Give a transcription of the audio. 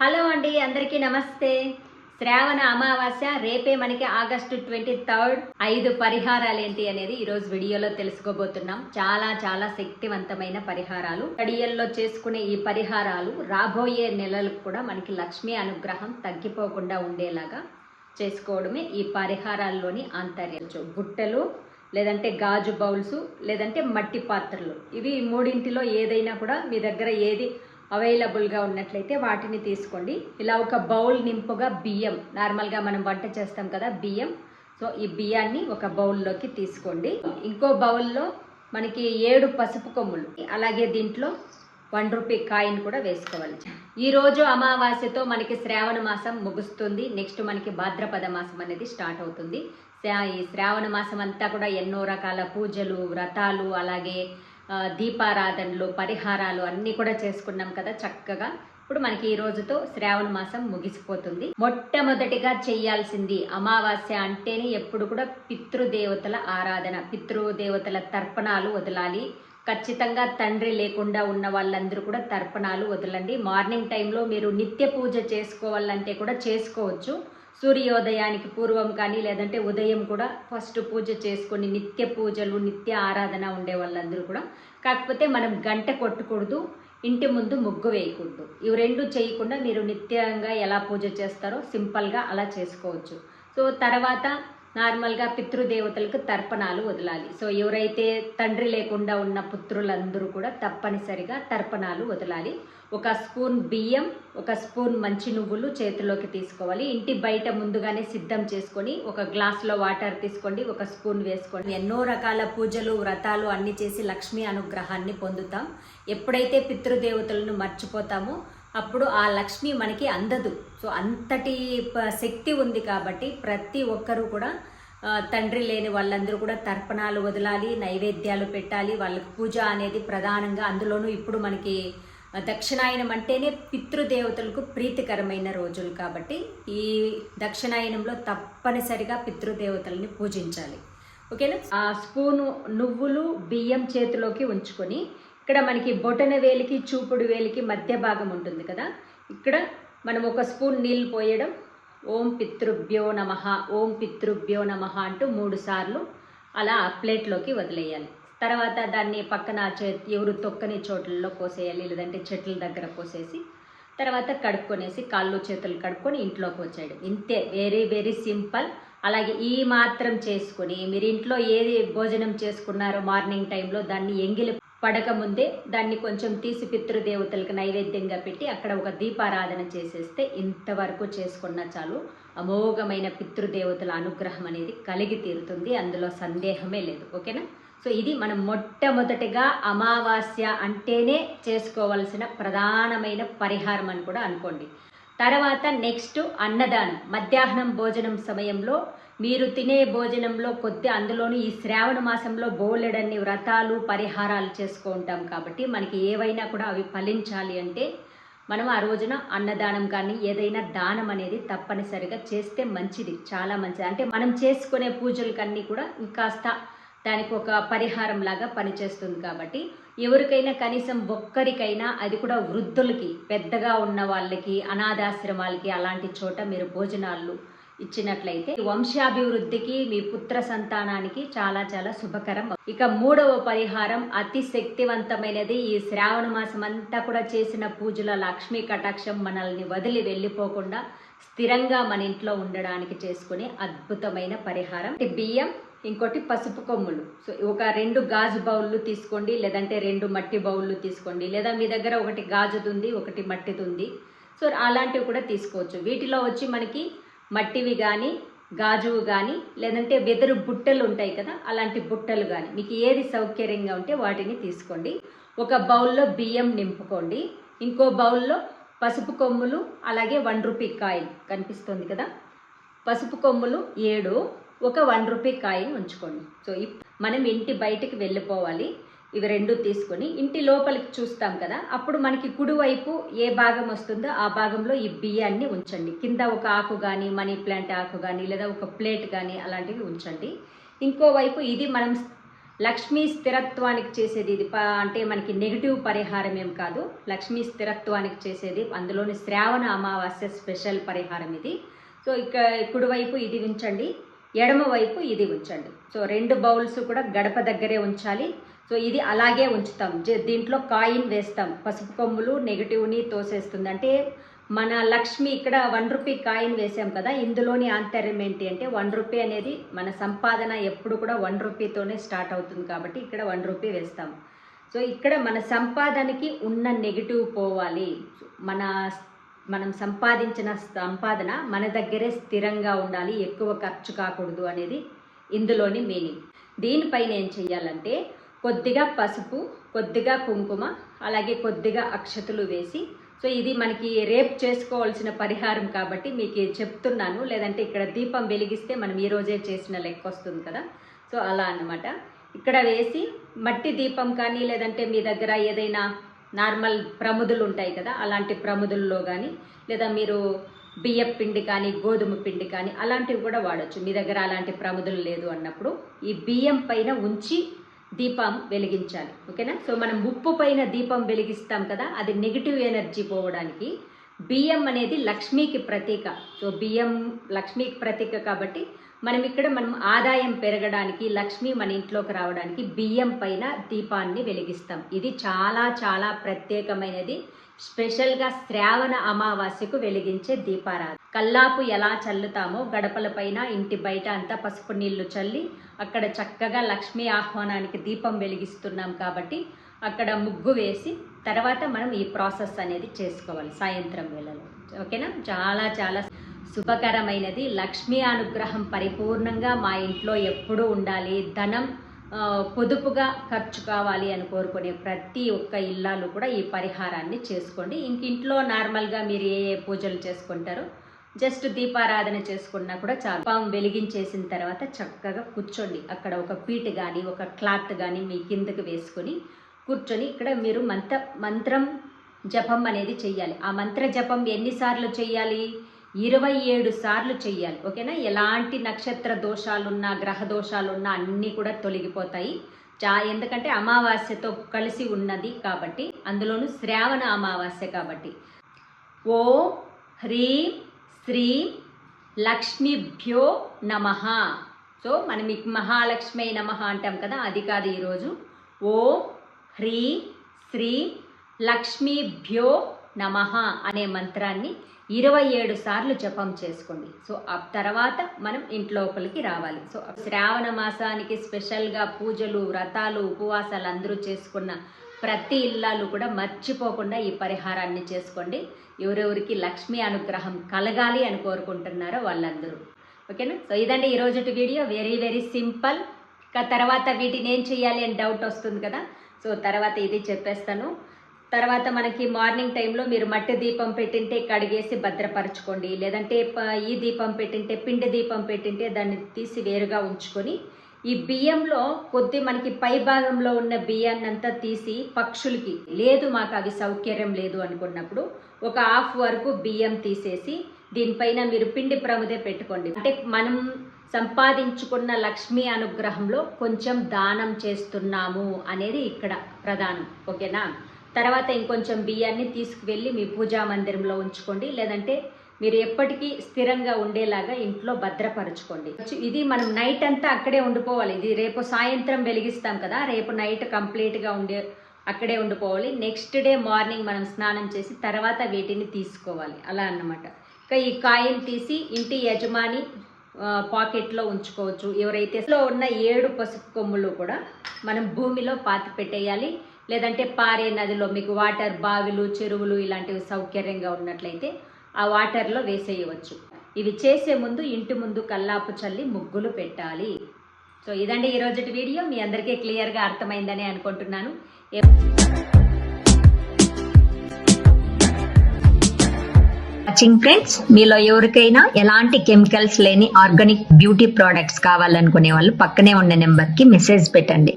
Hello అండి అందరికీ నమస్తే. శ్రావణ అమావాస్య రేపే మనకి ఆగస్టు ట్వంటీ థర్డ్. ఐదు పరిహారాలు ఏంటి అనేది ఈరోజు వీడియోలో తెలుసుకోబోతున్నాం. చాలా చాలా శక్తివంతమైన పరిహారాలు. కడియల్లో చేసుకునే ఈ పరిహారాలు రాబోయే నెలలకు కూడా మనకి లక్ష్మీ అనుగ్రహం తగ్గిపోకుండా ఉండేలాగా చేసుకోవడమే ఈ పరిహారాల్లోని ఆంతర్యం. బుట్టలు లేదంటే గాజు బౌల్స్ లేదంటే మట్టి పాత్రలు. ఇవి మూడింటిలో ఏదైనా కూడా మీ దగ్గర ఏది అవైలబుల్గా ఉన్నట్లయితే వాటిని తీసుకోండి. ఇలా ఒక బౌల్ నింపుగా బియ్యం నార్మల్గా మనం వంట చేస్తాం కదా బియ్యం. సో ఈ బియ్యాన్ని ఒక బౌల్లోకి తీసుకోండి. ఇంకో బౌల్లో మనకి ఏడు పసుపు కొమ్ములు అలాగే దీంట్లో వన్ రూపీ కాయిన్ కూడా వేసుకోవాలి. ఈరోజు అమావాస్యతో మనకి శ్రావణ మాసం ముగుస్తుంది. నెక్స్ట్ మనకి భాద్రపద మాసం అనేది స్టార్ట్ అవుతుంది. శ్రా- ఈ శ్రావణ మాసం అంతా కూడా ఎన్నో రకాల పూజలు వ్రతాలు అలాగే దీపారాధనలు పరిహారాలు అన్నీ కూడా చేసుకున్నాం కదా చక్కగా. ఇప్పుడు మనకి ఈ రోజుతో శ్రావణ మాసం ముగిసిపోతుంది. మొట్టమొదటిగా చేయాల్సింది అమావాస్య అంటేనే ఎప్పుడు కూడా పితృదేవతల ఆరాధన పితృదేవతల తర్పణాలు వదలాలి. ఖచ్చితంగా తండ్రి లేకుండా ఉన్న వాళ్ళందరూ కూడా తర్పణాలు వదలండి. మార్నింగ్ టైంలో మీరు నిత్య పూజ చేసుకోవాలంటే కూడా చేసుకోవచ్చు. సూర్యోదయానికి పూర్వం కానీ లేదంటే ఉదయం కూడా ఫస్ట్ పూజ చేసుకొని నిత్య పూజలు నిత్య ఆరాధన ఉండే వాళ్ళందరూ కూడా. కాకపోతే మనం గంట కొట్టకూడదు ఇంటి ముందు ముగ్గు వేయకూడదు. ఇవి రెండు చేయకుండా మీరు నిత్యంగా ఎలా పూజ చేస్తారో సింపుల్గా అలా చేసుకోవచ్చు. సో తర్వాత నార్మల్గా పితృదేవతలకు తర్పణాలు వదలాలి. సో ఎవరైతే తండ్రి లేకుండా ఉన్న పుత్రులందరూ కూడా తప్పనిసరిగా తర్పణాలు వదలాలి. ఒక స్పూన్ బియ్యం ఒక స్పూన్ మంచి నువ్వులు చేతిలోకి తీసుకోవాలి. ఇంటి బయట ముందుగానే సిద్ధం చేసుకొని ఒక గ్లాస్లో వాటర్ తీసుకోండి ఒక స్పూన్ వేసుకోండి. ఎన్నో రకాల పూజలు వ్రతాలు అన్ని చేసి లక్ష్మీ అనుగ్రహాన్ని పొందుతాం. ఎప్పుడైతే పితృదేవతలను మర్చిపోతామో అప్పుడు ఆ లక్ష్మి మనకి అందదు. సో అంతటి శక్తి ఉంది కాబట్టి ప్రతి ఒక్కరూ కూడా తండ్రి లేని వాళ్ళందరూ కూడా తర్పణాలు వదలాలి నైవేద్యాలు పెట్టాలి వాళ్ళకి పూజ అనేది ప్రధానంగా అందులోనూ ఇప్పుడు మనకి దక్షిణాయనం అంటేనే పితృదేవతలకు ప్రీతికరమైన రోజులు కాబట్టి ఈ దక్షిణాయనంలో తప్పనిసరిగా పితృదేవతల్ని పూజించాలి. ఓకేనా? ఆ స్పూను నువ్వులు బియ్యం చేతిలోకి ఉంచుకొని ఇక్కడ మనకి బొటన వేలికి చూపుడు వేలికి మధ్య భాగం ఉంటుంది కదా. ఇక్కడ మనం ఒక స్పూన్ నీళ్ళు పోయడం. ఓం పితృభ్యో నమ ఓం పితృభ్యో నమ అంటూ మూడు సార్లు అలా ప్లేట్లోకి వదిలేయాలి. తర్వాత దాన్ని పక్కన చేతి ఎవరు తొక్కని చోట్లలో పోసేయాలి లేదంటే చెట్ల దగ్గర పోసేసి తర్వాత కడుక్కొనేసి కాళ్ళు చేతులు కడుక్కొని ఇంట్లోకి వచ్చేయడం. ఇంతే వెరీ వెరీ సింపుల్. అలాగే ఈ మాత్రం చేసుకొని మీరు ఇంట్లో ఏది భోజనం చేసుకున్నారో మార్నింగ్ టైంలో దాన్ని ఎంగిలి పడకముందే దాన్ని కొంచెం తీసి పితృదేవతలకు నైవేద్యంగా పెట్టి అక్కడ ఒక దీపారాధన చేసేస్తే ఇంతవరకు చేసుకున్న చాలు. అమోఘమైన పితృదేవతల అనుగ్రహం అనేది కలిగి తీరుతుంది. అందులో సందేహమే లేదు. ఓకేనా? సో ఇది మనం మొట్టమొదటిగా అమావాస్య అంటేనే చేసుకోవాల్సిన ప్రధానమైన పరిహారం అని కూడా అనుకోండి. తర్వాత నెక్స్ట్ అన్నదానం. మధ్యాహ్నం భోజనం సమయంలో మీరు తినే భోజనంలో కొద్ది అందులోనూ ఈ శ్రావణ మాసంలో బోలెడన్ని వ్రతాలు పరిహారాలు చేసుకుంటాం కాబట్టి మనకి ఏవైనా కూడా అవి ఫలించాలి అంటే మనం ఆ రోజున అన్నదానం కానీ ఏదైనా దానం అనేది తప్పనిసరిగా చేస్తే మంచిది చాలా మంచిది. అంటే మనం చేసుకునే పూజలకన్నీ కూడా ఇంకాస్త దానికి ఒక పరిహారం లాగా పనిచేస్తుంది కాబట్టి ఎవరికైనా కనీసం ఒక్కరికైనా అది కూడా వృద్ధులకి పెద్దగా ఉన్న వాళ్ళకి అనాథాశ్రమాలకి అలాంటి చోట మీరు భోజనాలు ఇచ్చినట్లయితే వంశాభివృద్ధికి మీ పుత్ర సంతానానికి చాలా చాలా శుభకరం. ఇక మూడవ పరిహారం అతి శక్తివంతమైనది. ఈ శ్రావణ మాసం అంతా కూడా చేసిన పూజల లక్ష్మీ కటాక్షం మనల్ని వదిలి వెళ్ళిపోకుండా స్థిరంగా మన ఇంట్లో ఉండడానికి చేసుకునే అద్భుతమైన పరిహారం. బియ్యం ఇంకోటి పసుపు కొమ్ములు. సో ఒక రెండు గాజు బౌళ్ళు తీసుకోండి లేదంటే రెండు మట్టి బౌళ్ళు తీసుకోండి. లేదా మీ దగ్గర ఒకటి గాజుది ఉంది ఒకటి మట్టిది ఉంది సో అలాంటివి కూడా తీసుకోవచ్చు. వీటిలో వచ్చి మనకి మట్టివి కానీ గాజువు కానీ లేదంటే వెదురు బుట్టలు ఉంటాయి కదా అలాంటి బుట్టలు కానీ మీకు ఏది సౌకర్యంగా ఉంటే వాటిని తీసుకోండి. ఒక బౌల్లో బియ్యం నింపుకోండి. ఇంకో బౌల్లో పసుపు కొమ్ములు అలాగే వన్ రూపీ కాయిన్ కనిపిస్తుంది కదా. పసుపు కొమ్ములు ఏడు ఒక వన్ రూపీ కాయిన్ ఉంచుకోండి. సో మనం ఇంటి బయటికి వెళ్ళిపోవాలి. ఇవి రెండు తీసుకొని ఇంటి లోపలికి చూస్తాం కదా అప్పుడు మనకి కుడివైపు ఏ భాగం వస్తుందో ఆ భాగంలో ఈ బియ్యాన్ని ఉంచండి. కింద ఒక ఆకు కానీ మనీ ప్లాంట్ ఆకు కానీ లేదా ఒక ప్లేట్ కానీ అలాంటివి ఉంచండి. ఇంకోవైపు ఇది మనం లక్ష్మీ స్థిరత్వానికి చేసేది ఇది. ప- అంటే మనకి నెగిటివ్ పరిహారం ఏం కాదు. లక్ష్మీ స్థిరత్వానికి చేసేది అందులోని శ్రావణ అమావాస్య స్పెషల్ పరిహారం ఇది. సో ఇక కుడివైపు ఇది ఉంచండి. ఎడమవైపు ఇది ఉంచండి. సో రెండు బౌల్స్ కూడా గడప దగ్గరే ఉంచాలి. సో ఇది అలాగే ఉంచుతాం. దీంట్లో కాయిన్ వేస్తాం. పసుపు కొమ్ములు నెగిటివ్ని తోసేస్తుంది అంటే మన లక్ష్మి ఇక్కడ వన్ రూపీ కాయిన్ వేసాం కదా ఇందులోని ఆంతర్యం ఏంటి అంటే వన్ రూపీ అనేది మన సంపాదన ఎప్పుడు కూడా వన్ రూపీతోనే స్టార్ట్ అవుతుంది కాబట్టి ఇక్కడ వన్ రూపీ వేస్తాం. సో ఇక్కడ మన సంపాదనకి ఉన్న నెగిటివ్ పోవాలి. మన మనం సంపాదించిన సంపాదన మన దగ్గరే స్థిరంగా ఉండాలి ఎక్కువ ఖర్చు కాకూడదు అనేది ఇందులోని మీనింగ్. దీనిపైన ఏం చెయ్యాలంటే కొద్దిగా పసుపు కొద్దిగా కుంకుమ అలాగే కొద్దిగా అక్షతలు వేసి సో ఇది మనకి రేపు చేసుకోవాల్సిన పరిహారం కాబట్టి మీకు చెప్తున్నాను. లేదంటే ఇక్కడ దీపం వెలిగిస్తే మనం ఈరోజే చేసిన లెక్క వస్తుంది కదా. సో అలా అన్నమాట. ఇక్కడ వేసి మట్టి దీపం కానీ లేదంటే మీ దగ్గర ఏదైనా నార్మల్ ప్రముదులు ఉంటాయి కదా అలాంటి ప్రముదుల్లో కానీ లేదా మీరు బియ్యం పిండి కానీ గోధుమ పిండి కానీ అలాంటివి కూడా వాడచ్చు. మీ దగ్గర అలాంటి ప్రముదులు లేదు అన్నప్పుడు ఈ బియ్యం పైన ఉంచి దీపం వెలిగించాలి. ఓకేనా? సో మనం ఉప్పు పైన దీపం వెలిగిస్తాం కదా అది నెగిటివ్ ఎనర్జీ పోవడానికి బియ్యం అనేది లక్ష్మికి ప్రతీక. సో బియ్యం లక్ష్మికి ప్రతీక కాబట్టి మనం ఇక్కడ మనం ఆదాయం పెరగడానికి లక్ష్మి మన ఇంట్లోకి రావడానికి బియ్యం పైన దీపాన్ని వెలిగిస్తాం. ఇది చాలా చాలా ప్రత్యేకమైనది. స్పెషల్గా శ్రావణ అమావాస్యకు వెలిగించే దీపారాధన. కల్లాపు ఎలా చల్లుతామో గడపల పైన ఇంటి బయట అంతా పసుపు నీళ్ళు చల్లి అక్కడ చక్కగా లక్ష్మీ ఆహ్వానానికి దీపం వెలిగిస్తున్నాం కాబట్టి అక్కడ ముగ్గు వేసి తర్వాత మనం ఈ ప్రాసెస్ అనేది చేసుకోవాలి సాయంత్రం వేళలో. ఓకేనా? చాలా చాలా శుభకరమైనది. లక్ష్మీ అనుగ్రహం పరిపూర్ణంగా మా ఇంట్లో ఎప్పుడూ ఉండాలి. ధనం పొదుపుగా ఖర్చు కావాలి అని కోరుకునే ప్రతి ఒక్క ఇల్లాలు కూడా ఈ పరిహారాన్ని చేసుకోండి. ఇంక ఇంట్లో నార్మల్గా మీరు ఏ ఏ పూజలు చేసుకుంటారో జస్ట్ దీపారాధన చేసుకున్నా కూడా చాలు. పాము వెలిగించేసిన తర్వాత చక్కగా కూర్చోండి. అక్కడ ఒక పీట కానీ ఒక క్లాత్ కానీ మీ కిందకు వేసుకొని కూర్చొని ఇక్కడ మీరు మంత్ర మంత్రం జపం అనేది చెయ్యాలి. ఆ మంత్ర జపం ఎన్నిసార్లు చెయ్యాలి? ఇరవై ఏడు సార్లు చెయ్యాలి ఓకేనా? ఎలాంటి నక్షత్ర దోషాలున్నా గ్రహ దోషాలున్నా అన్నీ కూడా తొలగిపోతాయి. చా ఎందుకంటే అమావాస్యతో కలిసి ఉన్నది కాబట్టి అందులోనూ శ్రావణ అమావాస్య కాబట్టి. ఓ హ్రీం శ్రీం లక్ష్మీభ్యో నమ. సో మనం మీకు మహాలక్ష్మి నమ అంటాం కదా అది కాదు ఈరోజు. ఓ హ్రీ శ్రీ లక్ష్మీభ్యో నమః అనే మంత్రాన్ని ఇరవై ఏడు సార్లు జపం చేసుకోండి. సో ఆ తర్వాత మనం ఇంట్లోపలికి రావాలి. సో శ్రావణ మాసానికి స్పెషల్గా పూజలు వ్రతాలు ఉపవాసాలు అందరూ చేసుకున్న ప్రతి ఇల్లాలు కూడా మర్చిపోకుండా ఈ పరిహారాన్ని చేసుకోండి. ఎవరెవరికి లక్ష్మీ అనుగ్రహం కలగాలి అని కోరుకుంటున్నారో వాళ్ళందరూ. ఓకేనా? సో ఇదండి ఈరోజు వీడియో. Very very simple. తర్వాత వీటిని ఏం చేయాలి అని డౌట్ వస్తుంది కదా? సో తర్వాత ఇది చెప్పేస్తాను. తర్వాత మనకి మార్నింగ్ టైంలో మీరు మట్టి దీపం పెట్టింటే కడిగేసి భద్రపరచుకోండి. లేదంటే ప- ఈ దీపం పెట్టింటే పిండి దీపం పెట్టింటే దాన్ని తీసి వేరుగా ఉంచుకొని ఈ బియ్యంలో కొద్ది మనకి పై భాగంలో ఉన్న బియ్యాన్ని అంతా తీసి పక్షులకి లేదు మాకు అవి సౌకర్యం లేదు అనుకున్నప్పుడు ఒక హాఫ్ వరకు బియ్యం తీసేసి దీనిపైన మీరు పిండి ప్రముదే పెట్టుకోండి. అంటే మనం సంపాదించుకున్న లక్ష్మీ అనుగ్రహంలో కొంచెం దానం చేస్తున్నాము అనేది ఇక్కడ ప్రధానం. ఓకేనా? తర్వాత ఇంకొంచెం బియ్యాన్ని తీసుకువెళ్ళి మీ పూజా మందిరంలో ఉంచుకోండి. లేదంటే మీరు ఎప్పటికీ స్థిరంగా ఉండేలాగా ఇంట్లో భద్రపరచుకోండి. ఇది మనం నైట్ అంతా అక్కడే ఉండిపోవాలి. ఇది రేపు సాయంత్రం వెలిగిస్తాం కదా రేపు నైట్ కంప్లీట్గా ఉండే అక్కడే ఉండిపోవాలి. నెక్స్ట్ డే మార్నింగ్ మనం స్నానం చేసి తర్వాత వీటిని తీసుకోవాలి. అలా అన్నమాట. ఇంకా ఈ కాయిన్ తీసి ఇంటి యజమాని పాకెట్లో ఉంచుకోవచ్చు. ఎవరైతే ఉన్న ఏడు పసుపు కొమ్ములు కూడా మనం భూమిలో పాతి పెట్టేయాలి లేదంటే పారే నదిలో మీకు వాటర్ బావిలు చెరువులు ఇలాంటివి సౌకర్యంగా ఉన్నట్లయితే ఆ వాటర్లో వేసేయవచ్చు. ఇవి చేసే ముందు ఇంటి ముందు కల్లాపు చల్లి ముగ్గులు పెట్టాలి. సో ఇదండి ఈరోజు వీడియో. మీ అందరికీ క్లియర్గా అర్థమైందని అనుకుంటున్నాను. వాచింగ్ ఫ్రెండ్స్ మీలో ఎవరికైనా ఎలాంటి కెమికల్స్ లేని ఆర్గానిక్ బ్యూటీ ప్రోడక్ట్స్ కావాలనుకునే వాళ్ళు పక్కనే ఉన్న నెంబర్కి మెసేజ్ పెట్టండి.